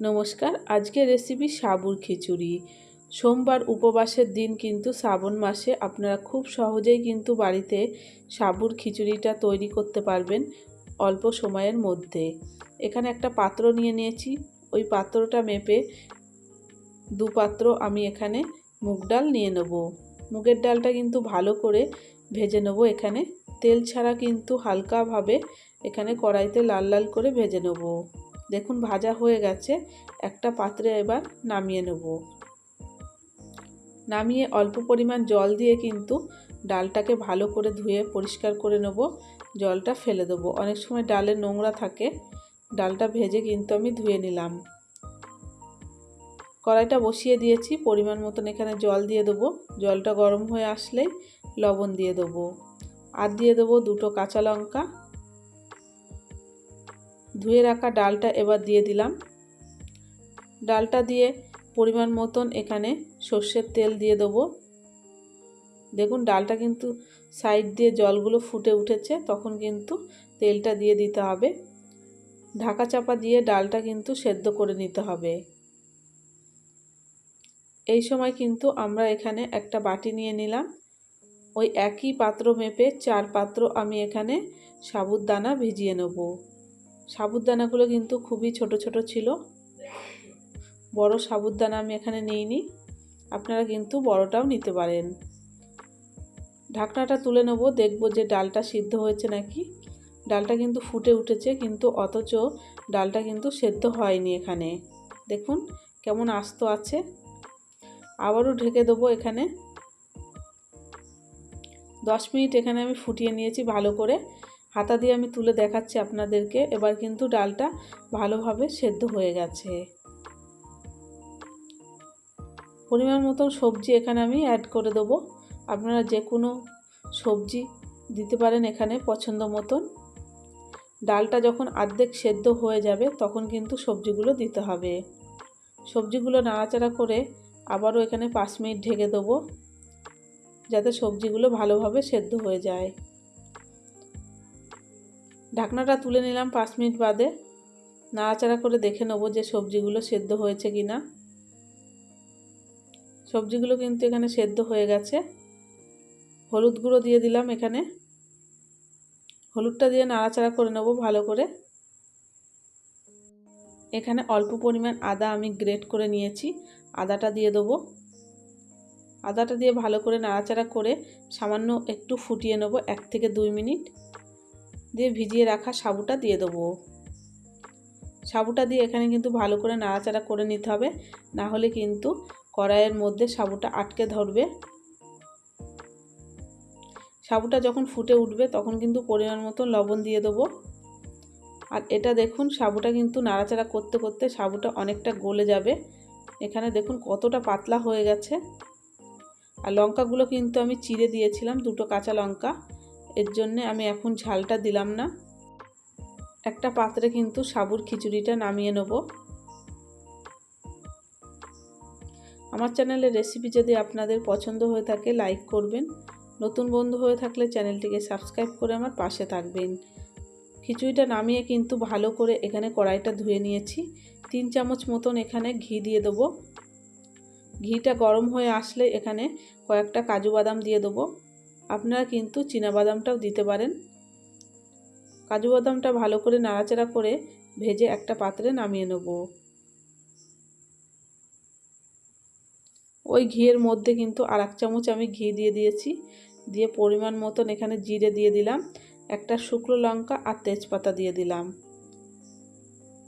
নমস্কার, আজকের রেসিপি সাবুর খিচুড়ি। সোমবার উপবাসের দিন কিন্তু শ্রাবণ মাসে আপনারা খুব সহজেই কিন্তু বাড়িতে সাবুর খিচুড়িটা তৈরি করতে পারবেন অল্প সময়ের মধ্যে। এখানে একটা পাত্র নিয়ে নিয়েছি, ওই পাত্রটা মেপে দু পাত্র আমি এখানে মুগ ডাল নিয়ে নেব। মুগের ডালটা কিন্তু ভালো করে ভেজে নেব এখানে। তেল ছাড়া কিন্তু হালকাভাবে এখানে কড়াইতে লাল লাল করে ভেজে নেব। দেখুন ভাজা হয়ে গেছে, একটা পাত্রে এবার নামিয়ে নেব। নামিয়ে অল্প পরিমাণ জল দিয়ে কিন্তু ডালটাকে ভালো করে ধুয়ে পরিষ্কার করে নেব, জলটা ফেলে দেবো। অনেক সময় ডালে নোংরা থাকে, ডালটা ভেজে কিন্তু আমি ধুয়ে নিলাম। কড়াইটা বসিয়ে দিয়েছি, পরিমাণ মতন এখানে জল দিয়ে দেবো। জলটা গরম হয়ে আসলেই লবণ দিয়ে দেবো। আর দিয়ে দেবো দুটো কাঁচা লঙ্কা ধুয়ে রাখা ডালটা এবার দিয়ে দিলাম। ডালটা দিয়ে পরিমাণ মতন এখানে সর্ষের তেল দিয়ে দেবো। দেখুন, ডালটা কিন্তু সাইড দিয়ে জলগুলো ফুটে উঠেছে, তখন কিন্তু তেলটা দিয়ে দিতে হবে। ঢাকা চাপা দিয়ে ডালটা কিন্তু সেদ্ধ করে নিতে হবে। এই সময় কিন্তু আমরা এখানে একটা বাটি নিয়ে নিলাম। ওই একই পাত্র মেপে চার পাত্র আমি এখানে সাবুদানা ভিজিয়ে নেব। সাবুদানাগুলো কিন্তু খুবই ছোট ছোট ছিল। বড় সাবুদানা আমি এখানে নিইনি। আপনারা কিন্তু বড়টাও নিতে পারেন। ঢাকনাটা তুলে নেব, দেখব যে ডালটা সিদ্ধ হয়েছে নাকি। ডালটা কিন্তু ফুটে উঠেছে, কিন্তু অথচ ডালটা কিন্তু সেদ্ধ হয়নি এখানে। দেখুন কেমন আস্ত আছে। আবারও ঢেকে দেবো এখানে। দশ মিনিট এখানে আমি ফুটিয়ে নিয়েছি ভালো করে। হাতা দিয়ে আমি তুলে দেখাচ্ছি আপনাদেরকে। এবার কিন্তু ডালটা ভালোভাবে সেদ্ধ হয়ে গেছে। পরিমাণ মতন সবজি এখানে আমি অ্যাড করে দেবো। আপনারা যে কোনো সবজি দিতে পারেন এখানে পছন্দ মতন। ডালটা যখন আর্ধেক সেদ্ধ হয়ে যাবে, তখন কিন্তু সবজিগুলো দিতে হবে। সবজিগুলো নাড়াচাড়া করে আবারও এখানে পাঁচ মিনিট ঢেকে দেবো, যাতে সবজিগুলো ভালোভাবে সেদ্ধ হয়ে যায়। ঢাকনাটা তুলে নিলাম পাঁচ মিনিট বাদে। নাড়াচাড়া করে দেখে নেব যে সবজিগুলো সেদ্ধ হয়েছে কি না সবজিগুলো কিন্তু এখানে সেদ্ধ হয়ে গেছে। হলুদ গুঁড়ো দিয়ে দিলাম এখানে। হলুদটা দিয়ে নাড়াচাড়া করে নেব ভালো করে। এখানে অল্প পরিমাণ আদা আমি গ্রেট করে নিয়েছি। আদাটা দিয়ে দেবো। আদাটা দিয়ে ভালো করে নাড়াচাড়া করে সামান্য একটু ফুটিয়ে নেব এক থেকে দুই মিনিট। দিয়ে ভিজিয়ে রাখা সাবুটা দিয়ে দেবো। সাবুটা দিয়ে এখানে কিন্তু ভালো করে নাড়াচাড়া করে নিতে হবে। না হলে কিন্তু কড়াইয়ের মধ্যে সাবুটা আটকে ধরবে। সাবুটা যখন ফুটে উঠবে তখন কিন্তু পরিমাণ মতো লবণ দিয়ে দেবো। আর এটা দেখুন, সাবুটা কিন্তু নাড়াচাড়া করতে করতে সাবুটা অনেকটা গলে যাবে। এখানে দেখুন কতটা পাতলা হয়ে গেছে। আর লঙ্কাগুলো কিন্তু আমি চিড়ে দিয়েছিলাম, দুটো কাঁচা লঙ্কা। এর জন্যে আমি এখন ঝালটা দিলাম না। একটা পাত্রে কিন্তু সাবুর খিচুড়িটা নামিয়ে নেব। আমার চ্যানেলের রেসিপি যদি আপনাদের পছন্দ হয়ে থাকে, লাইক করবেন। নতুন বন্ধু হয়ে থাকলে চ্যানেলটিকে সাবস্ক্রাইব করে আমার পাশে থাকবেন। খিচুড়িটা নামিয়ে কিন্তু ভালো করে এখানে কড়াইটা ধুয়ে নিয়েছি। তিন চামচ মতন এখানে ঘি দিয়ে দেবো। ঘিটা গরম হয়ে আসলে এখানে কয়েকটা কাজু বাদাম দিয়ে দেবো। আপনারা কিন্তু বাদামটাও দিতে পারেন। কাজু বাদামটা ভালো করে নাড়াচাড়া করে ভেজে একটা পাত্রে নামিয়ে নেব। ওই ঘিয়ের মধ্যে কিন্তু আর এক চামচ আমি ঘি দিয়ে দিয়েছি। দিয়ে পরিমাণ মতন এখানে জিরে দিয়ে দিলাম, একটা শুকনো লঙ্কা আর তেজপাতা দিয়ে দিলাম।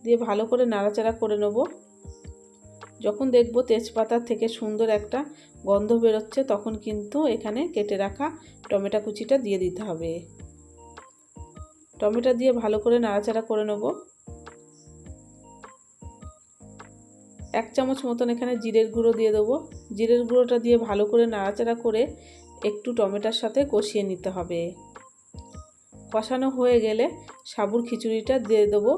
দিয়ে ভালো করে নাড়াচাড়া করে নেব। যখন দেখব তেজপাতা থেকে সুন্দর একটা গন্ধ বেরোচ্ছে, তখন কিন্তু এখানে কেটে রাখা টমেটো কুচিটা দিয়ে দিতে হবে। টমেটো দিয়ে ভালো করে নাড়াচাড়া করে নেব। এক চামচ মতন এখানে জিরের গুঁড়ো দিয়ে দেবো। জিরের গুঁড়োটা দিয়ে ভালো করে নাড়াচাড়া করে একটু টমেটোর সাথে কষিয়ে নিতে হবে। কষানো হয়ে গেলে সাবুর খিচুড়িটা দিয়ে দেবো।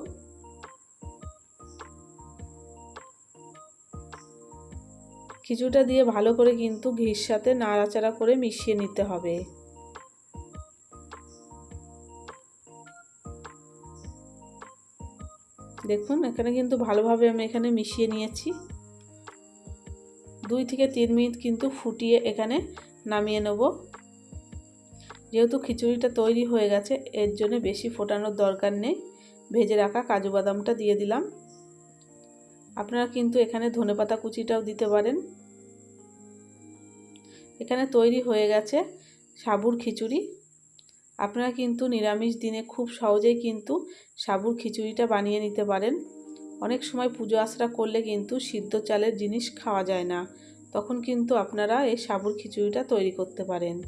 খিচুড়িটা দিয়ে ভালো করে কিন্তু ঘির সাথে নাড়াচাড়া করে মিশিয়ে নিতে হবে। দেখুন, এখানে কিন্তু ভালোভাবে আমি এখানে মিশিয়ে নিয়েছি। দুই থেকে তিন মিনিট কিন্তু ফুটিয়ে এখানে নামিয়ে নেব। যেহেতু খিচুড়িটা তৈরি হয়ে গেছে, এর জন্য বেশি ফোটানোর দরকার নেই। ভেজে রাখা কাজু বাদামটা দিয়ে দিলাম। আপনারা কিন্তু এখানে ধনেপাতা কুচিটাও দিতে পারেন। এখানে তৈরি হয়ে গেছে সাবুর খিচুড়ি। আপনারা কিন্তু নিরামিষ দিনে খুব সহজেই কিন্তু সাবুর খিচুড়িটা বানিয়ে নিতে পারেন। অনেক সময় পুজো আশ্রা করলে কিন্তু সিদ্ধ চালের জিনিস খাওয়া যায় না। তখন কিন্তু আপনারা এই সাবুর খিচুড়িটা তৈরি করতে পারেন।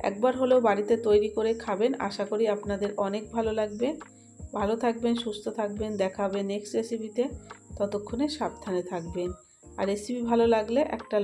একবার হলেও বাড়িতে তৈরি করে খাবেন। আশা করি আপনাদের অনেক ভালো লাগবে। ভালো থাকবেন, সুস্থ থাকবেন দেখা হবে নেক্সট রেসিপিতে ততক্ষণে সাবধানে থাকবেন। আর রেসিপি ভালো লাগলে একটা